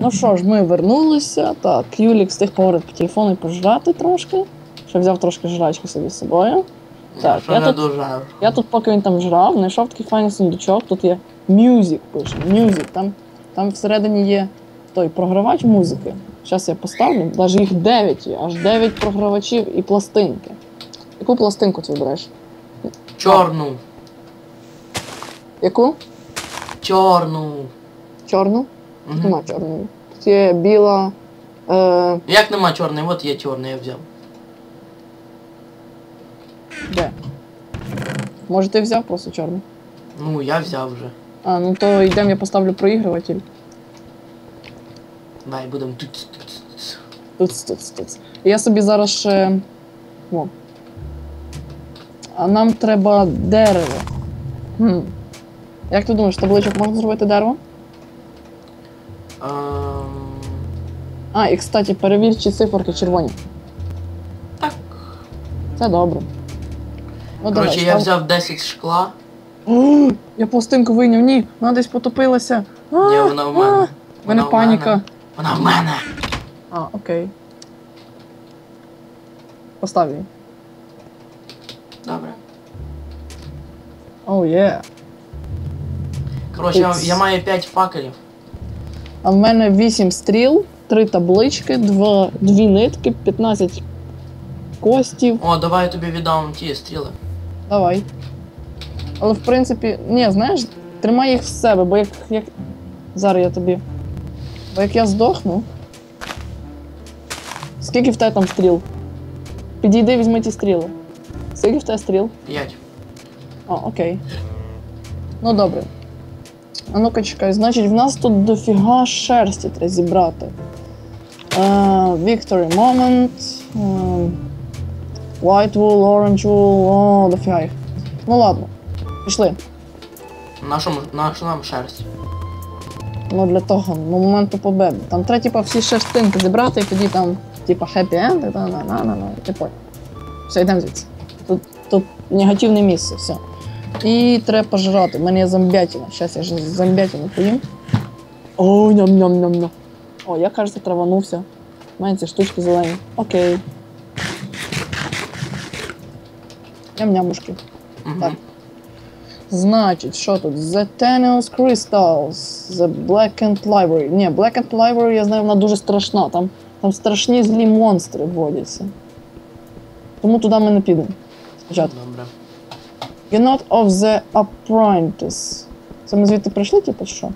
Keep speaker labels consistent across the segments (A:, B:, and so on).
A: Ну що ж, ми вернулися. Так, Юлік встиг поговорити по телефону і пожрати трошки. Ще взяв трошки жрачки собі з собою. Так, я
B: не
A: тут- Я тут, поки він там жрав, знайшов такий файний сундучок. Тут є Music, пише. Music. Там, там всередині є той програвач музики. Зараз я поставлю. Навіть їх 9 є, аж 9 програвачів і пластинки. Яку пластинку ти вибереш?
B: Чорну.
A: Яку?
B: Чорну.
A: Чорну?
B: Мгм.
A: Нема чорної. Тут є біла. Е,
B: Як нема чорної? От є чорний, я взяв.
A: де? Може ти взяв просто чорну?
B: Ну, я взяв вже.
A: А, ну то йдемо, я поставлю проігруватель.
B: Дай будемо тут.
A: Тут, тут, тут. Я собі зараз ще. О. А нам треба дерево. Хм. Як ти думаєш, табличок можна зробити дерево? А, і кстати, перевір, чи циферки червоні.
B: Так.
A: Це добре. Ну,
B: Коротше, я взяв 10 шкла.
A: О, я пластинку вийняв, ні, вона десь потопилася. А,
B: Ні, вона в мене.
A: В мене паніка.
B: Вона в мене.
A: А, окей. Постав її.
B: Добре.
A: Оу, є.
B: Коротше, я, я маю 5 факелів.
A: А в мене 8 стріл, 3 таблички, 2, 2 нитки, 15 костів.
B: О, давай я тобі віддам ті стріли.
A: Давай. Але в принципі, ні, знаєш, тримай їх в себе, бо як. як... Зараз я тобі. Бо як я здохну. Скільки в тебе там стріл? Підійди, візьми ті стріли. Скільки в тебе стріл?
B: 5.
A: А, окей. Ну добре. А ну-ка чекай, значить, в нас тут дофіга шерсті треба зібрати. Е, Victory Moment. е, White wool, orange wool, о, дофіга їх. Ну ладно. Пішли.
B: Нашу, нашу нам шерсть.
A: Ну для того, ну моменту победи. Там треба, типа, всі шерстинки зібрати, і тоді там, типа, happy end, і та на на на на. Все, йдемо звідси. Тут, тут негативне місце, все. І треба пожрати. У мене є зомбятина. Зараз я ж зомбятину поїм. О, ням-ням-ням-ням. О, я, кажется, траванувся. У мене ці штучки зелені. Окей. Ням-нямушки.
B: Угу.
A: Так. Значить, що тут? The Thanos Crystals, The Blackened Library. Ні, Blackened Library, я знаю, вона дуже страшна. Там, там страшні злі монстри водяться. Тому туди ми не підемо. Спочатку.
B: Добре.
A: You're not of the Apprentice. Це ми звідти прийшли, типу, що?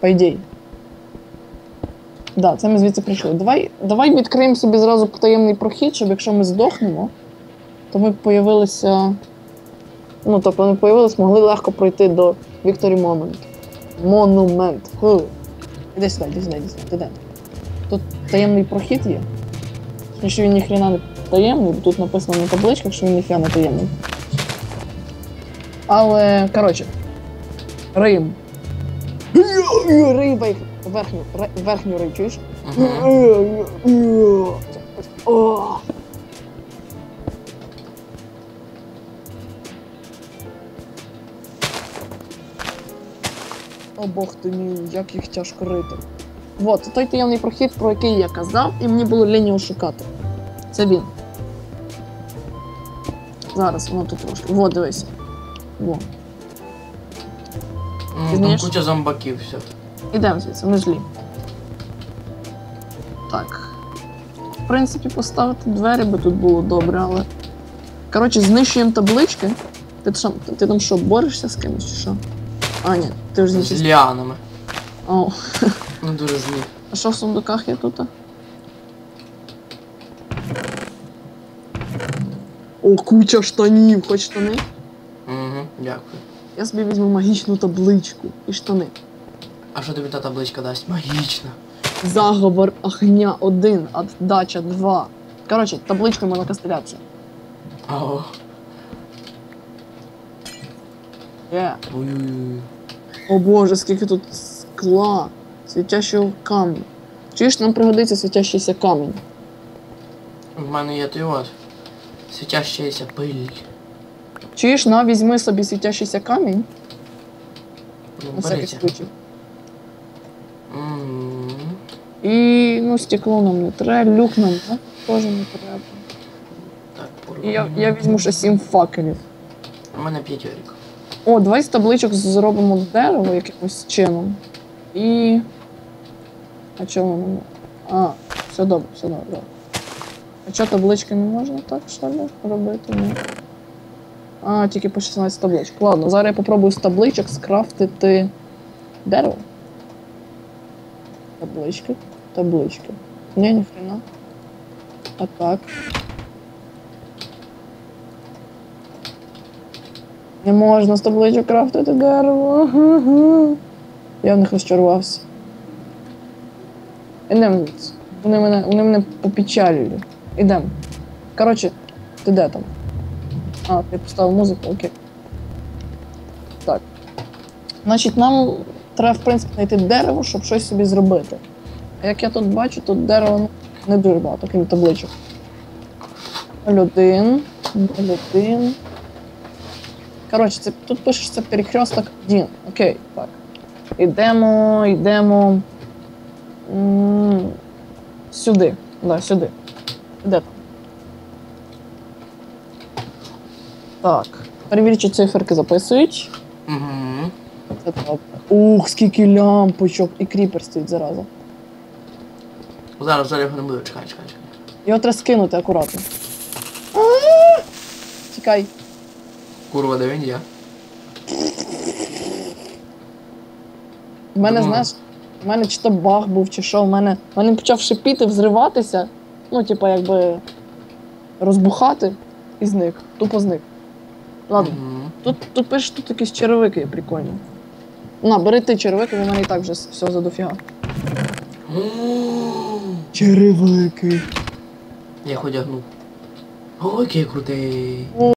A: По ідеї. Да, це ми звідси прийшли. Давай, давай відкриємо собі зразу потаємний прохід, щоб якщо ми здохнемо, то ми появилися. Ну, тобто ми появилися, могли легко пройти до Victory Moment. Монумент. Іди сюди, іди сюди, іди сюди. Іди. Тут таємний прохід є. Що він ніхрена не таємний, бо тут написано на табличках, що він ніхрена не таємний. Але, коротше, Рим. Риба їх верхню, верхню риб, чуєш? О! Бог ти мій, як їх тяжко рити. Вот, той таємний прохід, про який я казав, і мені було лінь його шукати. Це він. Зараз, воно тут трошки. Во, дивись. Во.
B: Ну, там
A: знаєш?
B: куча зомбаків, все.
A: Ідемо звідси, вони злі. Так. В принципі, поставити двері би тут було добре, але. Коротше, знищуємо таблички. Ти, що, ти там що, борешся з кимось чи що? А, ні, ти вже
B: З
A: знищив.
B: ліанами.
A: О,
B: Ну дуже злі.
A: а що в сундуках є тут? О, куча штанів, хоч штани?
B: Дякую.
A: Я собі візьму магічну табличку і штани.
B: А що тобі та табличка дасть? Магічна.
A: Заговор огня 1, отдача 2. Коротше, табличкою можна кастрятися.
B: О,
A: Є.
B: ой-ой-ой.
A: О боже, скільки тут скла, світящого каменю. Чуєш, нам пригодиться світящийся камінь.
B: В мене є той от. Світящаяся пиль.
A: Чуєш, на, візьми собі світящийся камінь.
B: Ну,
A: На всякий случай. І ну, стекло нам не треба, люк нам ну, теж не треба.
B: Так,
A: І я, я візьму ще сім факелів.
B: У мене п'ятьорік.
A: О, давай з табличок зробимо дерево якимось чином. І. А чого не- А, все добре, все добре. А чого таблички не можна так що ли робити? Ні. А, тільки по 16 табличок. Ладно, зараз я попробую з табличок скрафтити дерево. Таблички. Таблички. Ні, ніхрена. А так. Не можна з табличок крафтити дерево. Я в них розчарувався. Ідемо. Вони мене, вони мене попечалюють. Ідемо. Коротше, ти де там? А, ти поставив музику, окей. Так. Значить, нам треба, в принципі, знайти дерево, щоб щось собі зробити. А як я тут бачу, тут дерева ну, не дуже багато, крім табличок. 01, 01. Коротше, це, тут пишеться перехресток 1. Окей, так. Йдемо, йдемо. м, Сюди. Да, сюди. Де там? Так. Перевірю, чи циферки записують.
B: Угу.
A: Це добре. Ух, скільки лямпочок і кріпер стоїть зараза.
B: Зараз, зараз його не буду. Чекай, чекай, чекай.
A: Його треба скинути акуратно. Тікай.
B: Курва, де він є?
A: В мене,
B: Думала.
A: знаєш, в мене чи то баг був, чи що, в мене, в мене почав шипіти, взриватися. Ну, типа, якби розбухати і зник. Тупо зник. Ладно, тут, тут пишеш, тут якісь черевики є прикольні. На, бери ти черевики, бо в мене і так вже все за дофіга. Черевики.
B: Я їх одягнув. Ой, який крутий.